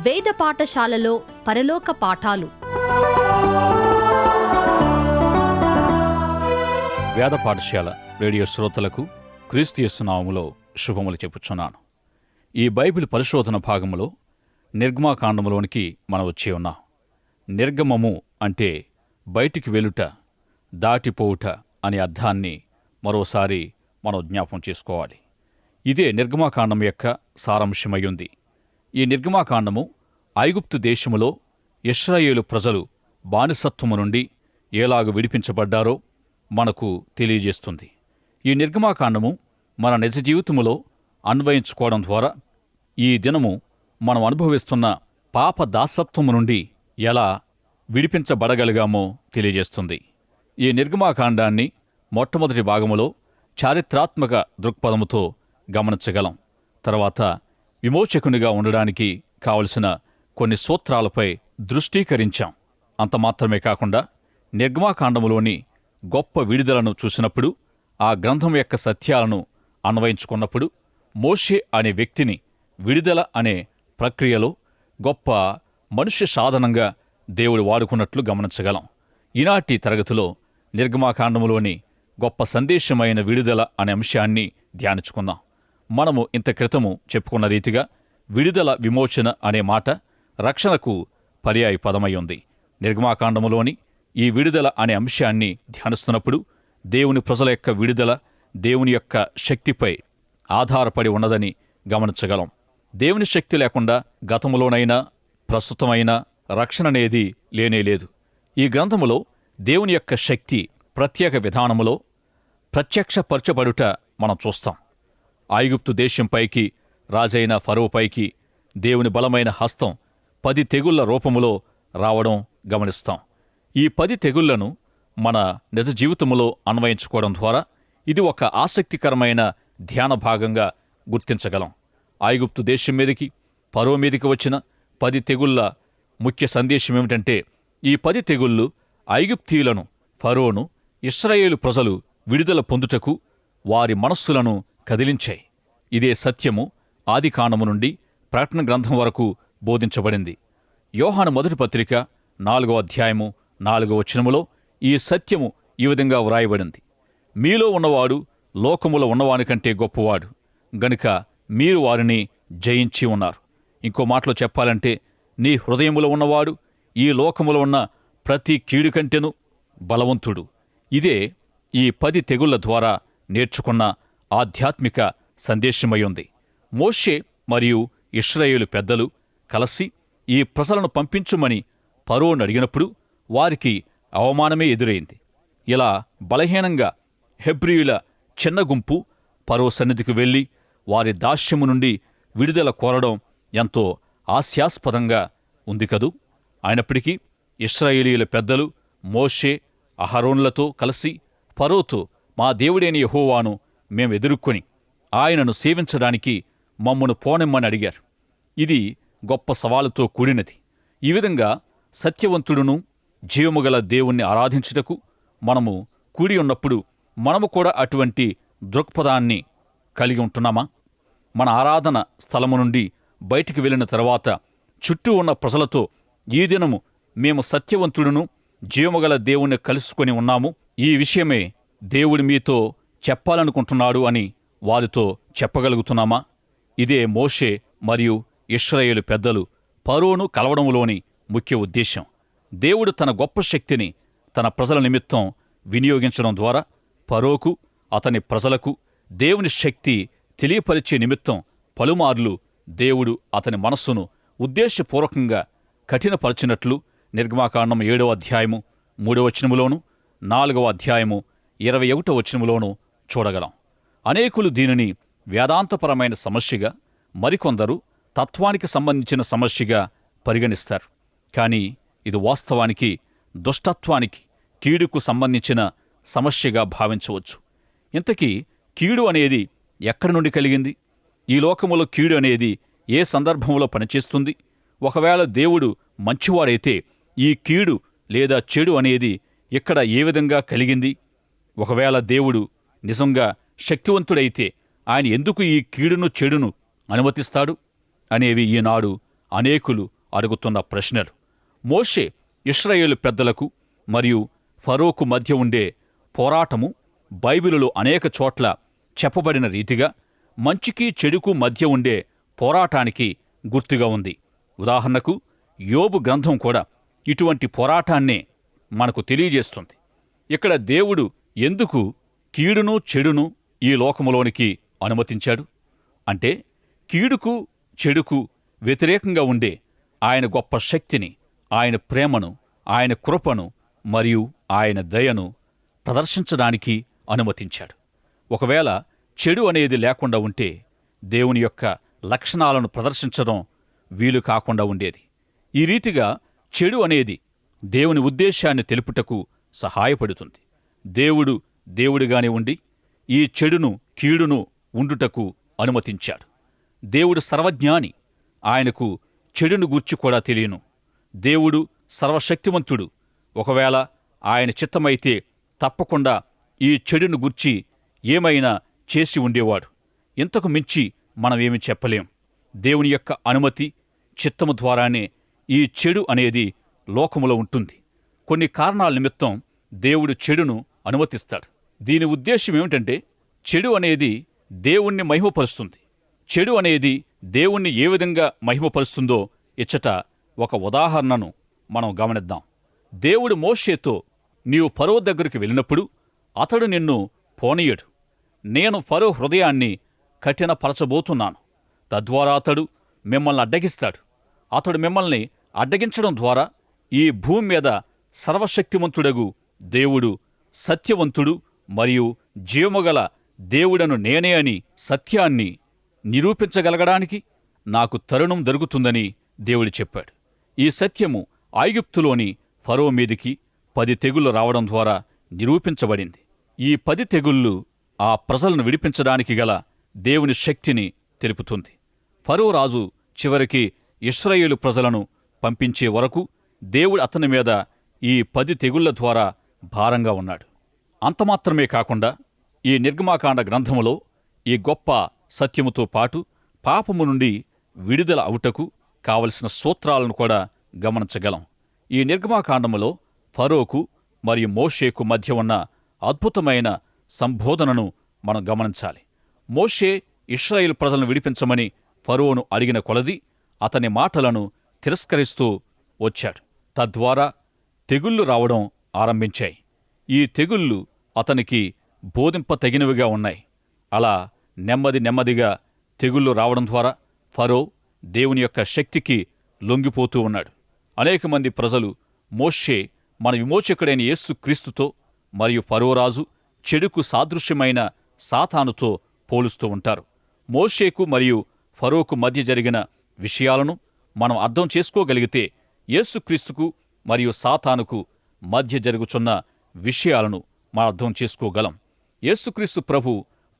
వేద పాఠశాలలో పరలోక పాఠాలు. వేద పాఠశాల రేడియో శ్రోతలకు క్రీస్తు శుభములు చెప్పుచున్నాను. ఈ బైబిల్ పరిశోధన భాగములో నిర్గమాకాండములోనికి మనం వచ్చి ఉన్నాం. నిర్గమము అంటే బయటికి వెలుట దాటిపోవుట అనే అర్థాన్ని మరోసారి మనం జ్ఞాపం చేసుకోవాలి. ఇదే నిర్గమాకాండం యొక్క సారాంశమై ఉంది. ఈ నిర్గమాకాండము ఐగుప్తు దేశములో ఇస్రాయేలు ప్రజలు బానిసత్వము నుండి ఎలాగు విడిపించబడ్డారో మనకు తెలియజేస్తుంది. ఈ నిర్గమాకాండము మన నిజ జీవితములో అన్వయించుకోవడం ద్వారా ఈ దినము మనం అనుభవిస్తున్న పాప దాసత్వము నుండి ఎలా విడిపించబడగలిగామో తెలియజేస్తుంది. ఈ నిర్గమాకాండాన్ని మొట్టమొదటి భాగములో చారిత్రాత్మక దృక్పథముతో గమనించగలం. తర్వాత విమోచకునిగా ఉండడానికి కావలసిన కొన్ని సూత్రాలపై దృష్టీకరించాం. అంత మాత్రమే కాకుండా నిర్గమాకాండములోని గొప్ప విడుదలను చూసినప్పుడు ఆ గ్రంథం యొక్క సత్యాలను అన్వయించుకున్నప్పుడు మోషే అనే వ్యక్తిని విడుదల అనే ప్రక్రియలో గొప్ప మనుష్య సాధనంగా దేవుడు వాడుకున్నట్లు గమనించగలం. ఈనాటి తరగతిలో నిర్గమాకాండములోని గొప్ప సందేశమైన విడుదల అనే అంశాన్ని ధ్యానించుకుందాం. మనము ఇంత క్రితము చెప్పుకున్న రీతిగా విడుదల విమోచన అనే మాట రక్షణకు పర్యాయ పదమై ఉంది నిర్గమాకాండములోని ఈ విడుదల అనే అంశాన్ని ధ్యానిస్తున్నప్పుడు దేవుని ప్రజల యొక్క విడుదల దేవుని యొక్క శక్తిపై ఆధారపడి ఉన్నదని గమనించగలం. దేవుని శక్తి లేకుండా గతములోనైనా ప్రస్తుతమైనా రక్షణ అనేది లేనేలేదు ఈ గ్రంథములో దేవుని యొక్క శక్తి ప్రత్యేక విధానములో ప్రత్యక్షపరచబడుట మనం చూస్తాం. ఐగుప్తు దేశంపైకి రాజైన ఫరోపైకి దేవుని బలమైన హస్తం పది తెగుళ్ళ రూపములో రావడం గమనిస్తాం. ఈ పది తెగుళ్ళను మన నిజ జీవితములో అన్వయించుకోవడం ద్వారా ఇది ఒక ఆసక్తికరమైన ధ్యాన భాగంగా గుర్తించగలం. ఐగుప్తు దేశం మీదకి ఫరో మీదకి వచ్చిన పది తెగుళ్ళ ముఖ్య సందేశం ఏమిటంటే ఈ పది తెగుళ్ళు ఐగుప్తీయులను ఫరోను ఇస్రాయేలు ప్రజలు విడుదల పొందుటకు వారి మనస్సులను కదిలించాయి. ఇదే సత్యము ఆదికాండము నుండి ప్రకటన గ్రంథం వరకు బోధించబడింది. యోహాను మొదటి పత్రిక నాలుగో అధ్యాయము నాలుగో వచనములో ఈ సత్యము ఈ విధంగా వ్రాయబడింది. మీలో ఉన్నవాడు లోకములో ఉన్నవానికంటే గొప్పవాడు. గనుక మీరు వారిని జయించి ఉన్నారు. ఇంకో మాటలో చెప్పాలంటే నీ హృదయములో ఉన్నవాడు ఈ లోకములో ఉన్న ప్రతి కీడు కంటెను బలవంతుడు. ఇదే ఈ పది తెగుళ్ళ ద్వారా నేర్చుకున్న ఆధ్యాత్మిక సందేశమై ఉంది. మోషే మరియు ఇస్రాయేలు పెద్దలు కలిసి ఈ ప్రజలను పంపించుమని పరోను అడిగినప్పుడు వారికి అవమానమే ఎదురైంది. ఇలా బలహీనంగా హెబ్రియుల చిన్న గుంపు పరో సన్నిధికి వెళ్ళి వారి దాస్యము నుండి విడుదల కోరడం ఎంతో హాస్యాస్పదంగా ఉంది కదూ? అయినప్పటికీ ఇస్రాయేలీల పెద్దలు మోషే అహరోన్లతో కలిసి పరోతో మా దేవుడైన యహోవాను మేము ఎదుర్కొని ఆయనను సేవించడానికి మమ్మను పోనిమ్మని అడిగారు. ఇది గొప్ప సవాలుతో కూడినది. ఈ విధంగా సత్యవంతుడును జీవముగల దేవుణ్ణి ఆరాధించుటకు మనము కూడి ఉన్నప్పుడు మనము కూడా అటువంటి దృక్పథాన్ని కలిగి ఉంటున్నామా? మన ఆరాధన స్థలము నుండి బయటికి వెళ్ళిన తర్వాత చుట్టూ ఉన్న ప్రజలతో ఈ దినము మేము సత్యవంతుడును జీవముగల దేవుణ్ణి కలుసుకొని ఉన్నాము. ఈ విషయమే దేవుడి మీతో చెప్పాలనుకుంటున్నాడు అని వారితో చెప్పగలుగుతున్నామా? ఇదే మోషే మరియు ఇస్రాయేలు పెద్దలు పరోను కలవడంలోని ముఖ్య ఉద్దేశం దేవుడు తన గొప్ప శక్తిని తన ప్రజల నిమిత్తం వినియోగించడం ద్వారా పరోకు అతని ప్రజలకు దేవుని శక్తి తెలియపరిచే నిమిత్తం పలుమార్లు దేవుడు అతని మనస్సును ఉద్దేశపూర్వకంగా కఠినపరచినట్లు నిర్గమాకాండం ఏడవ అధ్యాయము మూడవ వచనములోను నాలుగవ అధ్యాయము ఇరవై ఒకటో వచనములోను చూడగలం. అనేకులు దీనిని వేదాంతపరమైన సమస్యగా మరికొందరు తత్వానికి సంబంధించిన సమస్యగా పరిగణిస్తారు. కానీ ఇది వాస్తవానికి దుష్టత్వానికి కీడుకు సంబంధించిన సమస్యగా భావించవచ్చు. ఇంతకీ కీడు అనేది ఎక్కడి నుండి కలిగింది? ఈ లోకములో కీడు అనేది ఏ సందర్భంలో పనిచేస్తుంది? ఒకవేళ దేవుడు మంచివాడైతే ఈ కీడు లేదా చెడు అనేది ఇక్కడ ఏ విధంగా కలిగింది? ఒకవేళ దేవుడు నిజంగా శక్తివంతుడైతే ఆయన ఎందుకు ఈ కీడును చెడును అనుమతిస్తాడు? అనేవి ఈనాడు అనేకులు అడుగుతున్న ప్రశ్నలు. మోషే ఇస్రాయేలు పెద్దలకు మరియు ఫరోకు మధ్య ఉండే పోరాటము బైబిలులో అనేక చోట్ల చెప్పబడిన రీతిగా మంచికి చెడుకు మధ్య ఉండే పోరాటానికి గుర్తుగా ఉంది. ఉదాహరణకు యోబు గ్రంథం కూడా ఇటువంటి పోరాటాన్నే మనకు తెలియజేస్తుంది. ఇక్కడ దేవుడు ఎందుకు కీడును చెడును ఈ లోకములోనికి అనుమతించాడు. అంటే కీడుకు చెడుకు వ్యతిరేకంగా ఉండే ఆయన గొప్ప శక్తిని ఆయన ప్రేమను ఆయన కృపను మరియు ఆయన దయను ప్రదర్శించడానికి అనుమతించాడు. ఒకవేళ చెడు అనేది లేకుండా ఉంటే దేవుని యొక్క లక్షణాలను ప్రదర్శించడం వీలు కాకుండా ఉండేది. ఈ రీతిగా చెడు అనేది దేవుని ఉద్దేశాన్ని తెలుపుటకు సహాయపడుతుంది. దేవుడు దేవుడిగానే ఉండి ఈ చెడును కీడును ఉండుటకు అనుమతించాడు. దేవుడు సర్వజ్ఞాని ఆయనకు చెడును గూర్చి కూడా తెలియను. దేవుడు సర్వశక్తివంతుడు ఒకవేళ ఆయన చిత్తమైతే తప్పకుండా ఈ చెడును గుర్చి ఏమైనా చేసి ఉండేవాడు. ఇంతకు మించి మనమేమి చెప్పలేం. దేవుని యొక్క అనుమతి చిత్తము ద్వారానే ఈ చెడు అనేది లోకములో ఉంటుంది. కొన్ని కారణాల నిమిత్తం దేవుడు చెడును అనుమతిస్తాడు. దీని ఉద్దేశ్యం ఏమిటంటే చెడు అనేది దేవుణ్ణి మహిమపరుస్తుంది. చెడు అనేది దేవుణ్ణి ఏ విధంగా మహిమపరుస్తుందో ఇచ్చట ఒక ఉదాహరణను మనం గమనిద్దాం. దేవుడు మోషేతో నీవు ఫరో దగ్గరికి వెళ్ళినప్పుడు అతడు నిన్ను పోనీయడు. నేను ఫరో హృదయాన్ని కఠినపరచబోతున్నాను. తద్వారా అతడు మిమ్మల్ని అడ్డగిస్తాడు. అతడు మిమ్మల్ని అడ్డగించడం ద్వారా ఈ భూమి మీద సర్వశక్తివంతుడగు దేవుడు సత్యవంతుడు మరియు జీవముగల దేవుడను నేనే అని సత్యాన్ని నిరూపించగలగడానికి నాకు తరుణం దొరుకుతుందని దేవుడు చెప్పాడు. ఈ సత్యము ఐగుప్తులోని ఫరో మీదికి పది తెగుళ్ళు రావడం ద్వారా నిరూపించబడింది. ఈ పది తెగుళ్ళు ఆ ప్రజలను విడిపించడానికి గల దేవుని శక్తిని తెలుపుతుంది. ఫరో రాజు చివరికి ఇస్రాయేలు ప్రజలను పంపించే వరకు దేవుడు అతని మీద ఈ పది తెగుళ్ళ ద్వారా భారంగా ఉన్నాడు. అంతమాత్రమే కాకుండా ఈ నిర్గమాకాండ గ్రంథములో ఈ గొప్ప సత్యముతో పాటు పాపము నుండి విడుదల అవుటకు కావలసిన సూత్రాలను కూడా గమనించగలం. ఈ నిర్గమాకాండములో ఫరోకు మరియు మోషేకు మధ్య ఉన్న అద్భుతమైన సంబోధనను మనం గమనించాలి. మోషే ఇస్రాయిల్ ప్రజలను విడిపించమని ఫరోను అడిగిన కొలది అతని మాటలను తిరస్కరిస్తూ వచ్చాడు. తద్వారా తెగుళ్ళు రావడం ఆరంభించాయి. ఈ తెగుళ్ళు అతనికి బోధింప తగినవిగా ఉన్నాయి. అలా నెమ్మది నెమ్మదిగా తెగుళ్ళు రావడం ద్వారా ఫరో దేవుని యొక్క శక్తికి లొంగిపోతూ ఉన్నాడు. అనేక మంది ప్రజలు మోషే మన విమోచకుడైన యేసు క్రీస్తుతో మరియు ఫరోరాజు చెడుకు సాదృశ్యమైన సాతానుతో పోలుస్తూ ఉంటారు. మోషేకు మరియు ఫరోకు మధ్య జరిగిన విషయాలను మనం అర్థం చేసుకోగలిగితే యేసుక్రీస్తుకు మరియు సాతానుకు మధ్య జరుగుచున్న విషయాలను మనం అర్థం చేసుకోగలం. యేసుక్రీస్తు ప్రభు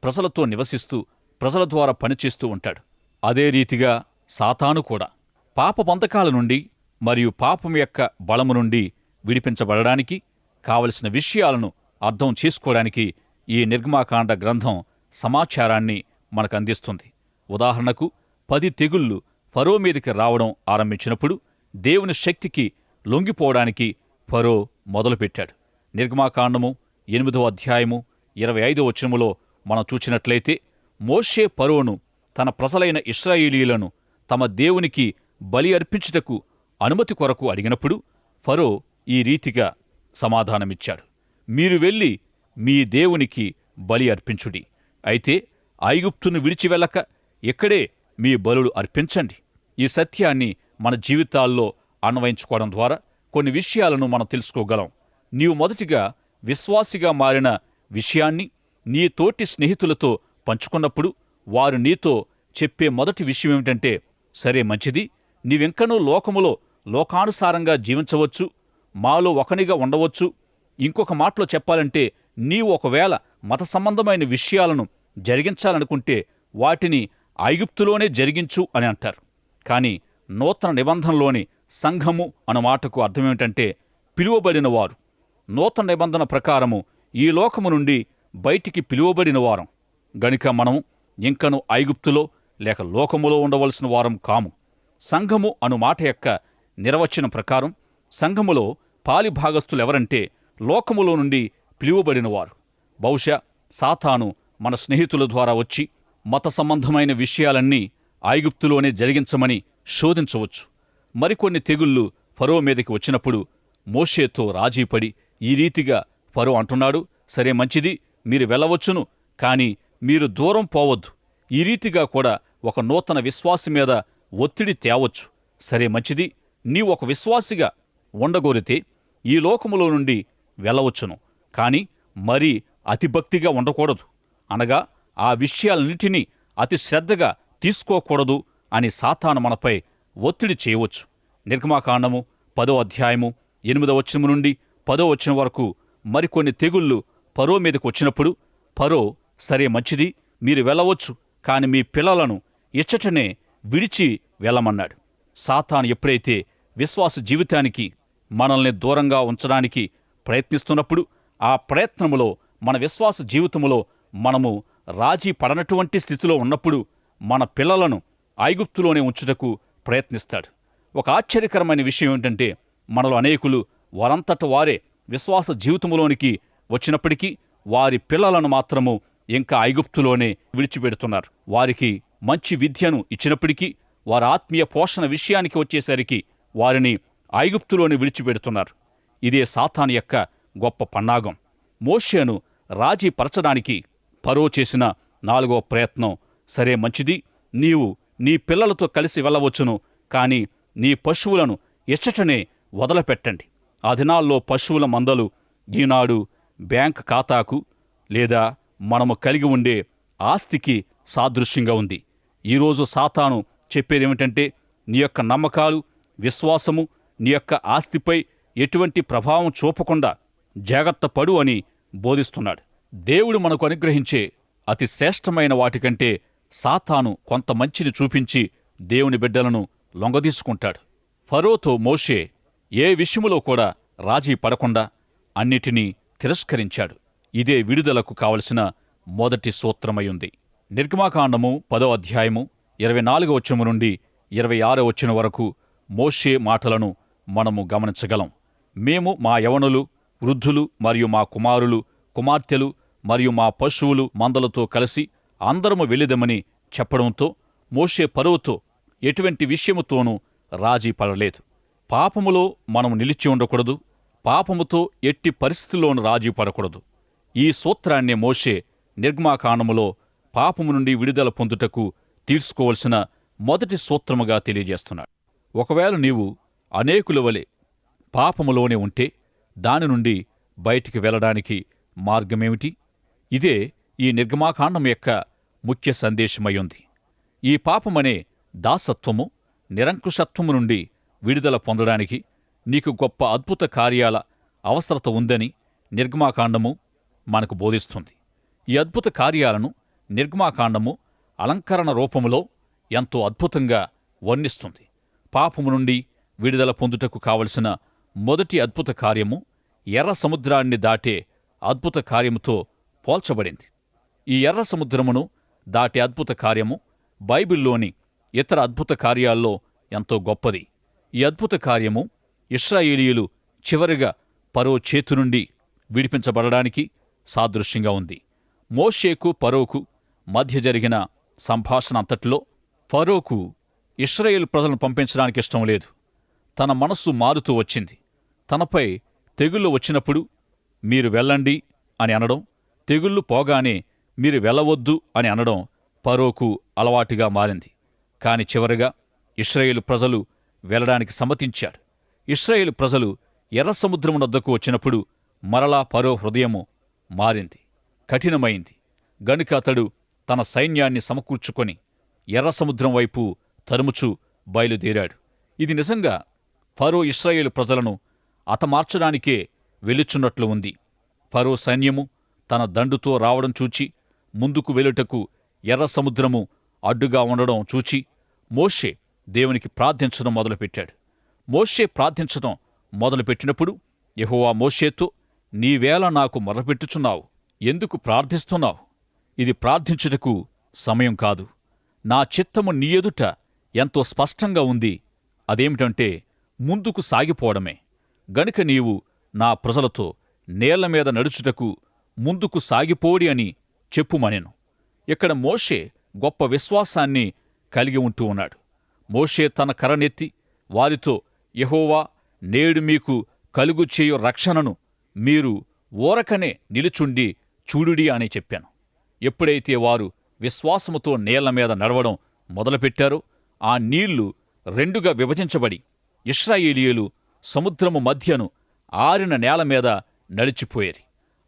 ప్రజలతో నివసిస్తూ ప్రజల ద్వారా పనిచేస్తూ ఉంటాడు. అదే రీతిగా సాతాను కూడా పాప బంధకాల నుండి మరియు పాపం యొక్క బలము నుండి విడిపించబడడానికి కావలసిన విషయాలను అర్థం చేసుకోవడానికి ఈ నిర్గమాకాండ గ్రంథం సమాచారాన్ని మనకు అందిస్తుంది. ఉదాహరణకు పది తెగుళ్ళు ఫరో మీదకి రావడం ఆరంభించినప్పుడు దేవుని శక్తికి లొంగిపోవడానికి ఫరో మొదలుపెట్టాడు. నిర్గమాకాండము ఎనిమిదో అధ్యాయము ఇరవై ఐదో వచనములో మనం చూచినట్లయితే మోషే ఫరోను తన ప్రజలైన ఇస్రాయేలీలను తమ దేవునికి బలి అర్పించుటకు అనుమతి కొరకు అడిగినప్పుడు ఫరో ఈ రీతిగా సమాధానమిచ్చాడు. మీరు వెళ్ళి మీ దేవునికి బలి అర్పించుడి. అయితే ఐగుప్తును విడిచి వెళ్ళక ఇక్కడే మీ బలులు అర్పించండి. ఈ సత్యాన్ని మన జీవితాల్లో అన్వయించుకోవడం ద్వారా కొన్ని విషయాలను మనం తెలుసుకోగలం. నీవు మొదటిగా విశ్వాసిగా మారిన విషయాన్ని నీ తోటి స్నేహితులతో పంచుకున్నప్పుడు వారు నీతో చెప్పే మొదటి విషయం ఏమిటంటే సరే మంచిది. నీవింకనూ లోకములో లోకానుసారంగా జీవించవచ్చు. మాలో ఒకనిగా ఉండవచ్చు. ఇంకొక మాటలో చెప్పాలంటే నీవు ఒకవేళ మత సంబంధమైన విషయాలను జరిగించాలనుకుంటే వాటిని ఐగుప్తులోనే జరిగించు అని అంటారు. కానీ నూతన నిబంధనలోని సంఘము అన్న మాటకు అర్థమేమిటంటే పిలువబడిన వారు నూతన నిబంధన ప్రకారము ఈ లోకము నుండి బయటికి పిలువబడిన వారం. గనుక మనం ఇంకను ఐగుప్తులో లేక లోకములో ఉండవలసిన వారం కాము. సంఘము అను మాట యొక్క నిర్వచనం ప్రకారం సంఘములో పాలి భాగస్థులెవరంటే లోకములో నుండి పిలువబడినవారు బహుశా సాతాను మన స్నేహితుల ద్వారా వచ్చి మత సంబంధమైన విషయాలన్నీ ఐగుప్తులోనే జరిగించమని శోధించవచ్చు. మరికొన్ని తెగుళ్ళు ఫరో మీదకి వచ్చినప్పుడు మోషేతో రాజీపడి ఈ రీతిగా ఫరో అంటున్నాడు సరే మంచిది మీరు వెళ్ళవచ్చును కానీ మీరు దూరం పోవద్దు. ఈ రీతిగా కూడా ఒక నూతన విశ్వాసి మీద ఒత్తిడి తేవచ్చు. సరే మంచిది నీ ఒక విశ్వాసిగా ఉండగోరితే ఈ లోకములో నుండి వెళ్ళవచ్చును కాని మరీ అతిభక్తిగా ఉండకూడదు. అనగా ఆ విషయాలన్నిటినీ అతి శ్రద్ధగా తీసుకోకూడదు అని సాతాను మనపై ఒత్తిడి చేయవచ్చు. నిర్గమాకాండము పదో అధ్యాయము ఎనిమిదవ వచనము నుండి పదో వచ్చిన వరకు మరికొన్ని తెగుళ్ళు పరో మీదకు వచ్చినప్పుడు పరో సరే మంచిది మీరు వెళ్ళవచ్చు కాని మీ పిల్లలను ఇచ్చటనే విడిచి వెళ్ళమన్నాడు. సాతాన్ ఎప్పుడైతే విశ్వాస జీవితానికి మనల్ని దూరంగా ఉంచడానికి ప్రయత్నిస్తున్నప్పుడు ఆ ప్రయత్నములో మన విశ్వాస జీవితములో మనము రాజీ పడనటువంటి స్థితిలో ఉన్నప్పుడు మన పిల్లలను ఐగుప్తులోనే ఉంచుటకు ప్రయత్నిస్తాడు. ఒక ఆశ్చర్యకరమైన విషయం ఏంటంటే మనలో అనేకులు వారంతట వారే విశ్వాస జీవితంలోనికి వచ్చినప్పటికీ వారి పిల్లలను మాత్రము ఇంకా ఐగుప్తులోనే విడిచిపెడుతున్నారు. వారికి మంచి విద్యను ఇచ్చినప్పటికీ వారి ఆత్మీయ పోషణ విషయానికి వచ్చేసరికి వారిని ఐగుప్తులోనే విడిచిపెడుతున్నారు. ఇదే సాతాన్ యొక్క గొప్ప పన్నాగం. మోషేను రాజీ పరచడానికి పరో చేసిన నాలుగో ప్రయత్నం సరే మంచిది. నీవు నీ పిల్లలతో కలిసి వెళ్ళవచ్చును కాని నీ పశువులను ఇచ్చటనే వదలపెట్టండి. ఆ దినాల్లో పశువుల మందలు ఈనాడు బ్యాంక్ ఖాతాకు లేదా మనము కలిగి ఉండే ఆస్తికి సాదృశ్యంగా ఉంది. ఈరోజు సాతాను చెప్పేదేమిటంటే నీ యొక్క నమ్మకాలు విశ్వాసము నీ యొక్క ఆస్తిపై ఎటువంటి ప్రభావం చూపకుండా జాగ్రత్త పడు అని బోధిస్తున్నాడు. దేవుడు మనకు అనుగ్రహించే అతి శ్రేష్టమైన వాటికంటే సాతాను కొంత మంచిని చూపించి దేవుని బిడ్డలను లొంగదీసుకుంటాడు. ఫరోతో మోషే ఏ విషయములో కూడా రాజీ పడకుండా అన్నిటినీ తిరస్కరించాడు. ఇదే విడుదలకు కావలసిన మొదటి సూత్రమయుంది నిర్గమాకాండము పదో అధ్యాయము ఇరవై నాలుగో వచ్చము నుండి ఇరవై ఆరో వచ్చిన వరకు మోషే మాటలను మనము గమనించగలం. మేము మా యవనులు వృద్ధులు మరియు మా కుమారులు కుమార్తెలు మరియు మా పశువులు మందలతో కలిసి అందరము వెళ్ళిదమని చెప్పడంతో మోషే పరువుతో ఎటువంటి విషయముతోనూ రాజీ పడలేదు. పాపములో మనం నిలిచి ఉండకూడదు. పాపముతో ఎట్టి పరిస్థితుల్లోనూ రాజీ పడకూడదు. ఈ సూత్రాన్నే మోషే నిర్మాకాండములో పాపము నుండి విడుదల పొందుటకు తీర్చుకోవలసిన మొదటి సూత్రముగా తెలియజేస్తున్నాడు. ఒకవేళ నీవు అనేకుల వలె పాపములోనే ఉంటే దాని నుండి బయటికి వెళ్ళడానికి మార్గమేమిటి? ఇదే ఈ నిర్గమాకాండం యొక్క ముఖ్య సందేశమై ఉంది. ఈ పాపమనే దాసత్వము నిరంకుశత్వము నుండి విడుదల పొందడానికి నీకు గొప్ప అద్భుత కార్యాల అవసరత ఉందని నిర్గమాకాండము మనకు బోధిస్తుంది. ఈ అద్భుత కార్యాలను నిర్గమాకాండము అలంకరణ రూపములో ఎంతో అద్భుతంగా వర్ణిస్తుంది. పాపము నుండి విడుదల పొందుటకు కావలసిన మొదటి అద్భుత కార్యము ఎర్ర సముద్రాన్ని దాటే అద్భుత కార్యముతో పోల్చబడింది. ఈ ఎర్ర సముద్రమును దాటే అద్భుత కార్యము బైబిల్లోని ఇతర అద్భుత కార్యాల్లో ఎంతో గొప్పది. ఈ అద్భుత కార్యము ఇస్రాయేలీయులు చివరిగా పరో చేతు నుండి విడిపించబడడానికి సాదృశ్యంగా ఉంది. మోషేకు పరోకు మధ్య జరిగిన సంభాషణ అంతటిలో ఫరోకు ఇస్రాయేల్ ప్రజలను పంపించడానికి ఇష్టం లేదు. తన మనస్సు మారుతూ వచ్చింది. తనపై తెగుళ్ళు వచ్చినప్పుడు మీరు వెళ్ళండి అని అనడం తెగుళ్ళు పోగానే మీరు వెళ్ళవద్దు అని అనడం పరోకు అలవాటుగా మారింది. కాని చివరిగా ఇస్రాయేల్ ప్రజలు వెళ్ళడానికి సమ్మతించాడు. ఇస్రాయేల్ ప్రజలు ఎర్ర సముద్రము వద్దకు వచ్చినప్పుడు మరలా పరో హృదయము మారింది. కఠినమైంది. గనుక అతడు తన సైన్యాన్ని సమకూర్చుకొని ఎర్ర సముద్రం వైపు తరుముచు బయలుదేరాడు. ఇది నిజంగా ఫరో ఇస్రాయేల్ ప్రజలను హతమార్చడానికే వెలుచున్నట్లు ఉంది. ఫరో సైన్యము తన దండుతో రావడం చూచి ముందుకు వెలుటకు ఎర్ర సముద్రము అడ్డుగా ఉండడం చూచి మోషే దేవునికి ప్రార్థించడం మొదలుపెట్టాడు. మోషే ప్రార్థించడం మొదలుపెట్టినప్పుడు యహోవా మోషేతో నీవేళ నాకు మొరపెట్టుచున్నావు. ఎందుకు ప్రార్థిస్తున్నావు? ఇది ప్రార్థించుటకు సమయం కాదు. నా చిత్తము నీ ఎదుట ఎంతో స్పష్టంగా ఉంది. అదేమిటంటే ముందుకు సాగిపోవడమే. గనుక నీవు నా ప్రజలతో నేల మీద నడుచుటకు ముందుకు సాగిపోడి అని చెప్పుమనెను. ఇక్కడ మోషే గొప్ప విశ్వాసాన్ని కలిగి ఉంటూ ఉన్నాడు. మోషే తన కరనెత్తి వారితో యహోవా నేడు మీకు కలుగు చేయు రక్షణను మీరు ఓరకనే నిలుచుండి చూడుడి అని చెప్పాను. ఎప్పుడైతే వారు విశ్వాసముతో నేల మీద నడవడం మొదలుపెట్టారో ఆ నీళ్ళు రెండుగా విభజించబడి ఇస్రాయేలీయులు సముద్రము మధ్యను ఆరిన నేల మీద నడిచిపోయేరి.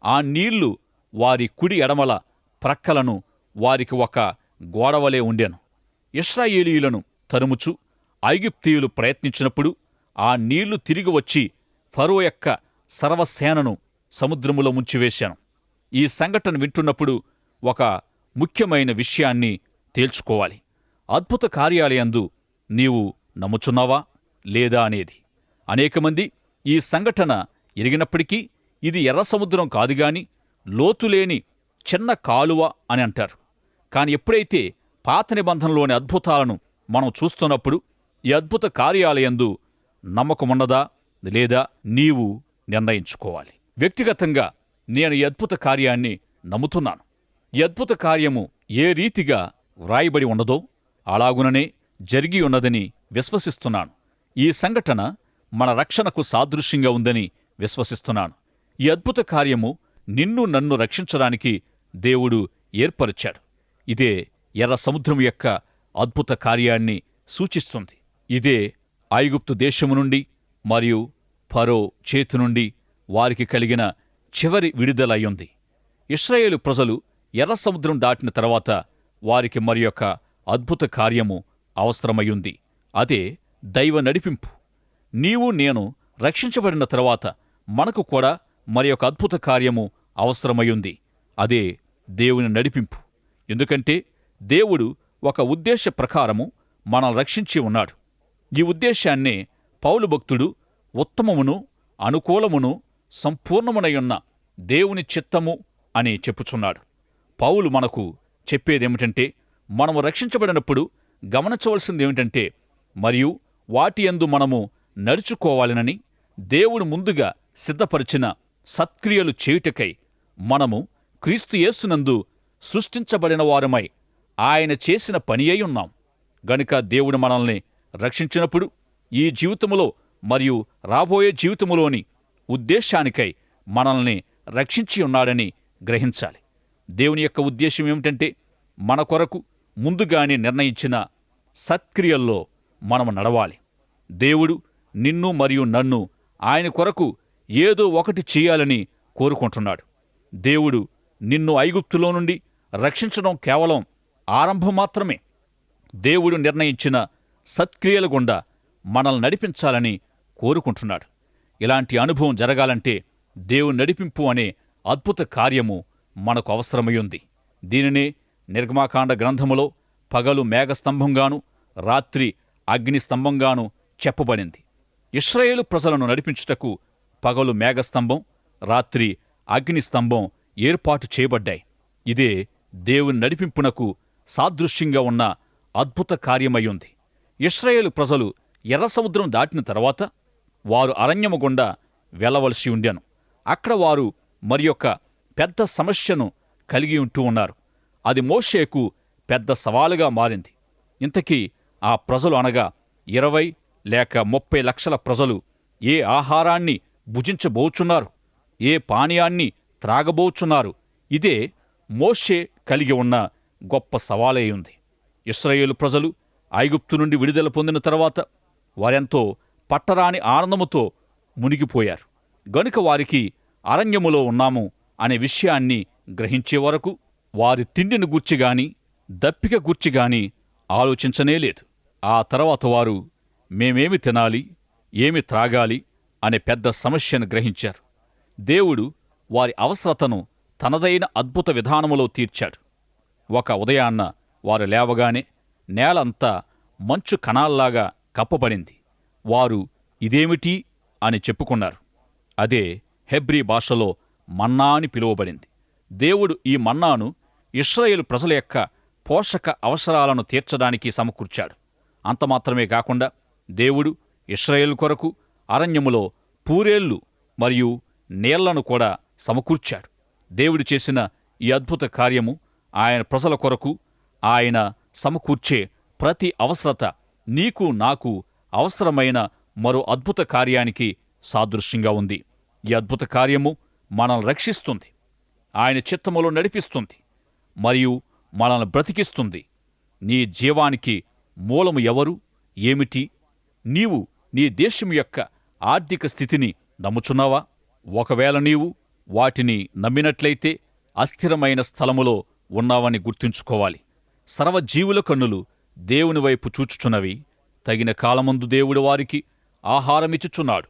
ఆ నీళ్ళు వారి కుడి ఎడమల ప్రక్కలను వారికి ఒక గోడవలే ఉండెను. ఇస్రాయేలీయులను తరుముచు ఐగుప్తీయులు ప్రయత్నించినప్పుడు ఆ నీళ్ళు తిరిగి వచ్చి ఫరో యొక్క సర్వసేనను సముద్రములో ముంచివేశాను. ఈ సంఘటన వింటున్నప్పుడు ఒక ముఖ్యమైన విషయాన్ని తేల్చుకోవాలి. అద్భుత కార్యాలయందు నీవు నమ్ముచున్నావా లేదా అనేది. అనేకమంది ఈ సంఘటన ఎరిగినప్పటికీ ఇది ఎర్ర సముద్రం కాదుగాని లోతులేని చిన్న కాలువ అని అంటారు. కాని ఎప్పుడైతే పాత నిబంధనలోని అద్భుతాలను మనం చూస్తున్నప్పుడు ఈ అద్భుత కార్యాలయందు నమ్మకమున్నదా లేదా నీవు నిర్ణయించుకోవాలి. వ్యక్తిగతంగా నేను ఈ అద్భుత కార్యాన్ని నమ్ముతున్నాను. ఈ అద్భుత కార్యము ఏ రీతిగా వ్రాయబడి ఉన్నదో అలాగుననే జరిగి ఉన్నదని విశ్వసిస్తున్నాను. ఈ సంఘటన మన రక్షణకు సాదృశ్యంగా ఉందని విశ్వసిస్తున్నాను. ఈ అద్భుత కార్యము నిన్ను నన్ను రక్షించడానికి దేవుడు ఏర్పరిచాడు. ఇదే ఎర్ర సముద్రం యొక్క అద్భుత కార్యాన్ని సూచిస్తుంది. ఇదే ఐగుప్తు దేశము నుండి మరియు ఫరో చేతి నుండి వారికి కలిగిన చివరి విడుదలయ్యుంది. ఇస్రాయేలు ప్రజలు ఎర్ర సముద్రం దాటిన తర్వాత వారికి మరి యొక్క అద్భుత కార్యము అవసరమయ్యుంది. అదే దైవ నడిపింపు. నీవు నేను రక్షించబడిన తర్వాత మనకు కూడా మరి అద్భుత కార్యము అవసరమయ్యుంది. అదే దేవుని నడిపింపు. ఎందుకంటే దేవుడు ఒక ఉద్దేశ ప్రకారము మనం రక్షించి ఉన్నాడు. ఈ ఉద్దేశాన్నే పౌలు భక్తుడు ఉత్తమమును అనుకూలమును సంపూర్ణమునయున్న దేవుని చిత్తము అని చెప్పుచున్నాడు. పౌలు మనకు చెప్పేదేమిటంటే మనము రక్షించబడినప్పుడు గమనించవలసిందేమిటంటే మరియు వాటి యందు మనము నడుచుకోవాలనని దేవుడు ముందుగా సిద్ధపరిచిన సత్క్రియలు చేయుటకై మనము క్రీస్తు యేసునందు సృష్టించబడిన వారమై ఆయన చేసిన పని అయి ఉన్నాం. గనుక దేవుడు మనల్ని రక్షించినప్పుడు ఈ జీవితములో మరియు రాబోయే జీవితములోని ఉద్దేశానికై మనల్ని రక్షించి ఉన్నాడని గ్రహించాలి. దేవుని యొక్క ఉద్దేశం ఏమిటంటే మన కొరకు ముందుగానే నిర్ణయించిన సత్క్రియల్లో మనం నడవాలి. దేవుడు నిన్ను మరియు నన్ను ఆయన కొరకు ఏదో ఒకటి చేయాలని కోరుకుంటున్నాడు. దేవుడు నిన్ను ఐగుప్తులో నుండి రక్షించడం కేవలం ఆరంభం మాత్రమే. దేవుడు నిర్ణయించిన సత్క్రియల గుండా మనల్ని నడిపించాలని కోరుకుంటున్నాడు. ఇలాంటి అనుభవం జరగాలంటే దేవుని నడిపింపు అనే అద్భుత కార్యము మనకు అవసరమయ్యుంది దీనినే నిర్గమాకాండ గ్రంథములో పగలు మేఘస్తంభంగాను రాత్రి అగ్నిస్తంభంగాను చెప్పబడింది. ఇస్రాయేలు ప్రజలను నడిపించుటకు పగలు మేఘస్తంభం రాత్రి అగ్నిస్తంభం ఏర్పాటు చేయబడ్డాయి. ఇదే దేవుని నడిపింపునకు సాదృశ్యంగా ఉన్న అద్భుత కార్యమయ్యుంది. ఇస్రాయేలు ప్రజలు ఎర్ర సముద్రం దాటిన తర్వాత వారు అరణ్యము గుండా వెళ్ళవలసి ఉండెను. అక్కడ వారు మరి యొక్క పెద్ద సమస్యను కలిగి ఉంటూ ఉన్నారు. అది మోషేకు పెద్ద సవాలుగా మారింది. ఇంతకీ ఆ ప్రజలు అనగా ఇరవై లేక ముప్పై లక్షల ప్రజలు ఏ ఆహారాన్ని భుజించబోచున్నారు? ఏ పానీయాన్ని త్రాగబోచున్నారు? ఇదే మోషే కలిగి ఉన్న గొప్ప సవాలై ఉంది. ఇస్రాయేలు ప్రజలు ఐగుప్తు నుండి విడుదల పొందిన తర్వాత వారెంతో పట్టరాని ఆనందముతో మునిగిపోయారు. గనుక వారికి అరణ్యములో ఉన్నాము అనే విషయాన్ని గ్రహించే వరకు వారి తిండిని గూర్చిగాని దప్పిక గూర్చిగాని ఆలోచించనేలేదు ఆ తర్వాత వారు మేమేమి తినాలి ఏమి త్రాగాలి అనే పెద్ద సమస్యను గ్రహించారు. దేవుడు వారి అవసరతను తనదైన అద్భుత విధానములో తీర్చాడు. ఒక ఉదయాన్న వారు లేవగానే నేలంతా మంచు కణాల్లాగా కప్పబడింది. వారు ఇదేమిటి? అని చెప్పుకున్నారు. అదే హెబ్రీ భాషలో మన్నా అని పిలువబడింది. దేవుడు ఈ మన్నాను ఇస్రాయేల్ ప్రజల యొక్క పోషక అవసరాలను తీర్చడానికి సమకూర్చాడు. అంత మాత్రమే కాకుండా దేవుడు ఇస్రాయేల్ కొరకు అరణ్యములో పూరేళ్ళు మరియు నీళ్ళను కూడా సమకూర్చాడు. దేవుడు చేసిన ఈ అద్భుత కార్యము ఆయన ప్రజల కొరకు ఆయన సమకూర్చే ప్రతి అవసరత నీకు నాకు అవసరమైన మరో అద్భుత కార్యానికి సాదృశ్యంగా ఉంది. ఈ అద్భుత కార్యము మనల్ని రక్షిస్తుంది. ఆయన చిత్తములో నడిపిస్తుంది మరియు మనల్ని బ్రతికిస్తుంది. నీ జీవానికి మూలము ఎవరు? ఏమిటి? నీవు నీ దేశం యొక్క ఆర్థిక స్థితిని నమ్ముచున్నావా? ఒకవేళ నీవు వాటిని నమ్మినట్లయితే అస్థిరమైన స్థలములో ఉన్నావని గుర్తుంచుకోవాలి. సర్వజీవుల కన్నులు దేవుని వైపు చూచుచున్నవి. తగిన కాలమందు దేవుడు వారికి ఆహారమిచ్చుచున్నాడు.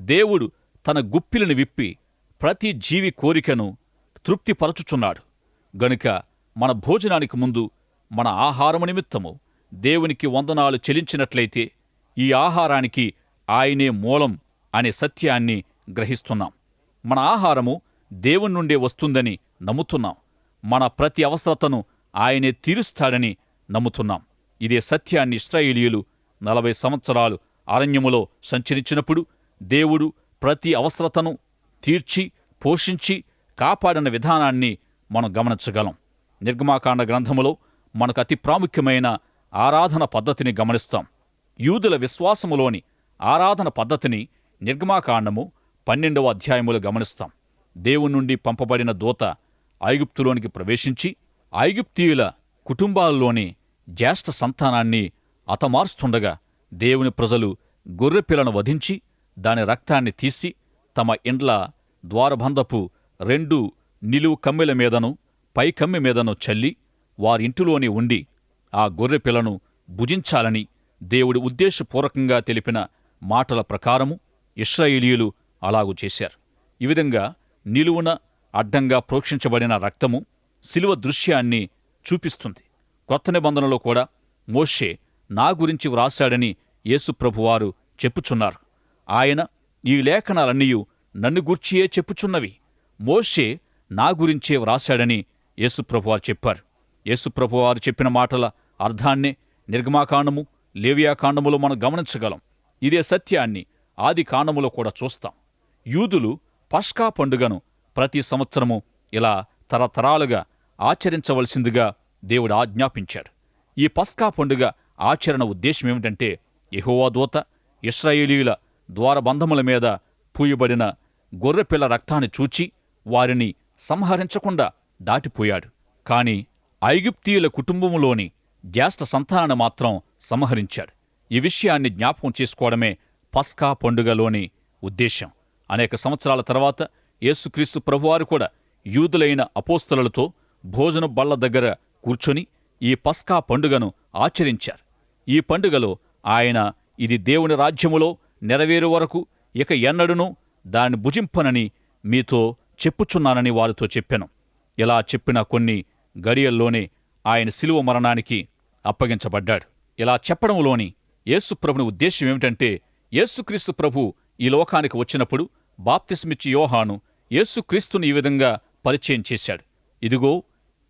దేవుడు తన గుప్పిలను విప్పి ప్రతి జీవి కోరికను తృప్తిపరచుచున్నాడు. గనుక మన భోజనానికి ముందు మన ఆహారము నిమిత్తము దేవునికి వందనాలు చెల్లించినట్లయితే ఈ ఆహారానికి ఆయనే మూలం అనే సత్యాన్ని గ్రహిస్తున్నాం. మన ఆహారము దేవుని నుండే వస్తుందని నమ్ముతున్నాం. మన ప్రతి అవసరతను ఆయనే తీరుస్తాడని నమ్ముతున్నాం. ఇదే సత్యాన్ని ఇస్రాయేలీయులు నలభై సంవత్సరాలు అరణ్యములో సంచరించినప్పుడు దేవుడు ప్రతి అవసరతను తీర్చి పోషించి కాపాడిన విధానాన్ని మనం గమనించగలం. నిర్గమాకాండ గ్రంథములో మనకు అతి ప్రాముఖ్యమైన ఆరాధన పద్ధతిని గమనిస్తాం. యూదుల విశ్వాసములోని ఆరాధన పద్ధతిని నిర్గమాకాండము పన్నెండవ అధ్యాయములు గమనిస్తాం. దేవుని నుండి పంపబడిన దూత ఐగుప్తులోనికి ప్రవేశించి ఐగుప్తీయుల కుటుంబాల్లోని జ్యేష్ఠ సంతానాన్ని అతమార్స్తుండగా దేవుని ప్రజలు గొర్రెపిల్లను వధించి దాని రక్తాన్ని తీసి తమ ఇండ్ల ద్వారబంధపు రెండు నిలువు కమ్మెల మీదను పైకమ్మె మీదను చల్లి వారింటిలోనే ఉండి ఆ గొర్రెపిల్లను భుజించాలని దేవుడి ఉద్దేశపూర్వకంగా తెలిపిన మాటల ప్రకారము ఇస్రాయేలీయులు అలాగు చేశారు. ఈ విధంగా నిలువున అడ్డంగా ప్రోక్షించబడిన రక్తము శిలువ దృశ్యాన్ని చూపిస్తుంది. కొత్త నిబంధనలో కూడా మోషే నా గురించి వ్రాశాడని యేసుప్రభువారు చెప్పుచున్నారు. ఆయన ఈ లేఖనాలన్నీయు నన్ను గూర్చియే చెప్పుచున్నవి. మోషే నా గురించే వ్రాశాడని యేసుప్రభువారు చెప్పారు. యేసుప్రభువారు చెప్పిన మాటల అర్థాన్నే నిర్గమాకాండము లేవియాకాండములో మనం గమనించగలం. ఇదే సత్యాన్ని ఆది కాండములో కూడా చూస్తాం. యూదులు పష్కా పండుగను ప్రతి సంవత్సరము ఇలా తరతరాలుగా ఆచరించవలసిందిగా దేవుడు ఆజ్ఞాపించాడు. ఈ పస్కా పండుగ ఆచరణ ఉద్దేశం ఏమిటంటే యహోవా దూత ఇస్రాయేలీల ద్వారబంధముల మీద పూయబడిన గొర్రెపిల్ల రక్తాన్ని చూచి వారిని సంహరించకుండా దాటిపోయాడు. కాని ఐగుప్తీయుల కుటుంబములోని జ్యేష్ఠ సంతానాన్ని మాత్రం సంహరించాడు. ఈ విషయాన్ని జ్ఞాపకం చేసుకోవడమే పస్కా పండుగలోని ఉద్దేశం అనేక సంవత్సరాల తర్వాత యేసుక్రీస్తు ప్రభువారు కూడా యూదులైన అపోస్తలులతో భోజన బల్ల దగ్గర కూర్చొని ఈ పస్కా పండుగను ఆచరించారు. ఈ పండుగలో ఆయన ఇది దేవుని రాజ్యములో నెరవేరు వరకు ఇక ఎన్నడునూ దాన్ని భుజింపనని మీతో చెప్పుచున్నానని వారితో చెప్పాను. ఇలా చెప్పిన కొన్ని గడియల్లోనే ఆయన శిలువ మరణానికి అప్పగించబడ్డాడు. ఇలా చెప్పడంలోని యేసుప్రభుని ఉద్దేశ్యం ఏమిటంటే యేసుక్రీస్తు ప్రభు ఈ లోకానికి వచ్చినప్పుడు బాప్తిస్మిచ్చి యోహాను యేసుక్రీస్తుని ఈ విధంగా పరిచయం చేశాడు. ఇదిగో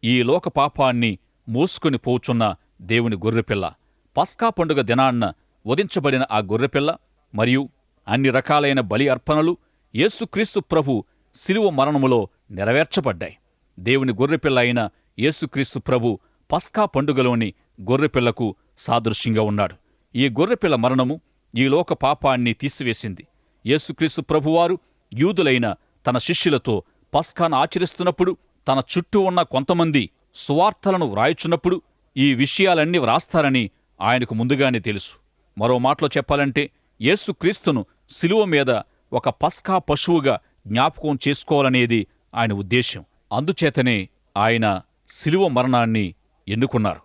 ఈ లోక పాపాన్ని మోసుకొని పోచున్న దేవుని గొర్రెపిల్ల. పస్కా పండుగ దినాన్న వధించబడిన ఆ గొర్రెపిల్ల మరియు అన్ని రకాలైన బలి అర్పణలు యేసుక్రీస్తు ప్రభు శిలువ మరణములో నెరవేర్చబడ్డాయి. దేవుని గొర్రెపిల్ల అయిన యేసుక్రీస్తు ప్రభు పస్కా పండుగలోని గొర్రెపిల్లకు సాదృశ్యంగా ఉన్నాడు. ఈ గొర్రెపిల్ల మరణము ఈ లోక పాపాన్ని తీసివేసింది. యేసుక్రీస్తు ప్రభువారు యూదులైన తన శిష్యులతో పస్కాను ఆచరిస్తున్నప్పుడు తన చుట్టూ ఉన్న కొంతమంది సువార్తలను వ్రాయుచున్నప్పుడు ఈ విషయాలన్నీ వ్రాస్తారని ఆయనకు ముందుగానే తెలుసు. మరో మాటలో చెప్పాలంటే యేసుక్రీస్తును శిలువ మీద ఒక పస్కా పశువుగా జ్ఞాపకం చేసుకోవాలనేది ఆయన ఉద్దేశం అందుచేతనే ఆయన శిలువ మరణాన్ని ఎన్నుకున్నారు.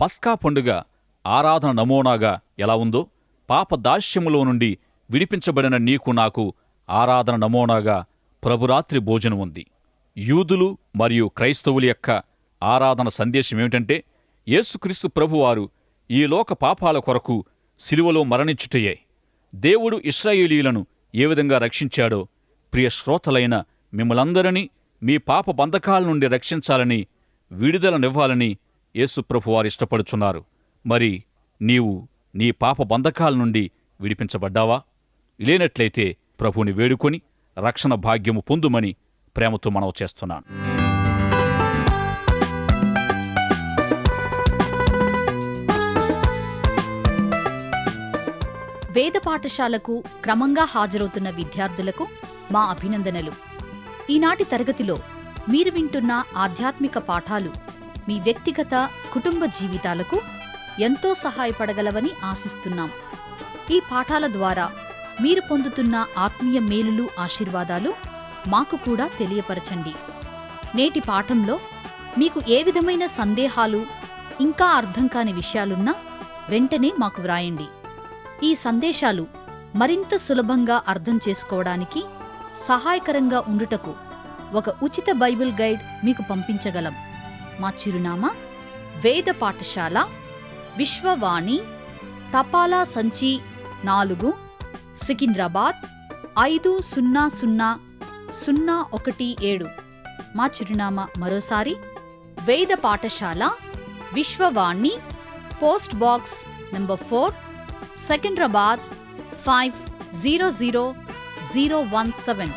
పస్కా పండుగ ఆరాధన నమూనాగా ఎలా ఉందో పాప దాస్యములో నుండి విడిపించబడిన నీకు నాకు ఆరాధన నమూనాగా ప్రభురాత్రి భోజనం ఉంది. యూదులు మరియు క్రైస్తవుల యొక్క ఆరాధన సందేశం ఏమిటంటే యేసుక్రీస్తు ప్రభువారు ఈ లోక పాపాల కొరకు సిలువలో మరణించుటయే. దేవుడు ఇస్రాయేలీలను ఏ విధంగా రక్షించాడో ప్రియ శ్రోతలైన మిమ్మలందరినీ మీ పాప బంధకాల నుండి రక్షించాలని విడుదలనివ్వాలని యేసుప్రభువారు ఇష్టపడుచున్నారు. మరి నీవు నీ పాప బంధకాల నుండి విడిపించబడ్డావా? లేనట్లయితే ప్రభుని వేడుకొని రక్షణ భాగ్యము పొందుమని ప్రేమతో మనవి చేస్తున్నాను. వేద పాఠశాలకు క్రమంగా హాజరవుతున్న విద్యార్థులకు మా అభినందనలు. ఈనాటి తరగతిలో మీరు వింటున్న ఆధ్యాత్మిక పాఠాలు మీ వ్యక్తిగత కుటుంబ జీవితాలకు ఎంతో సహాయపడగలవని ఆశిస్తున్నాం. ఈ పాఠాల ద్వారా మీరు పొందుతున్న ఆత్మీయ మేలులు ఆశీర్వాదాలు మాకు కూడా తెలియపరచండి. నేటి పాఠంలో మీకు ఏ విధమైన సందేహాలు ఇంకా అర్థం కాని విషయాలున్నా వెంటనే మాకు వ్రాయండి. ఈ సందేశాలు మరింత సులభంగా అర్థం చేసుకోవడానికి సహాయకరంగా ఉండుటకు ఒక ఉచిత బైబిల్ గైడ్ మీకు పంపించగలం. మా చిరునామా వేద పాఠశాల విశ్వవాణి తపాలా సంచి నాలుగు సికింద్రాబాద్ ఐదు సున్నా సున్నా సున్నా ఒకటి ఏడు. మా చిరునామా మరోసారి Veda Pathashala Vishwavani post box number four Secunderabad five zero zero zero one seven.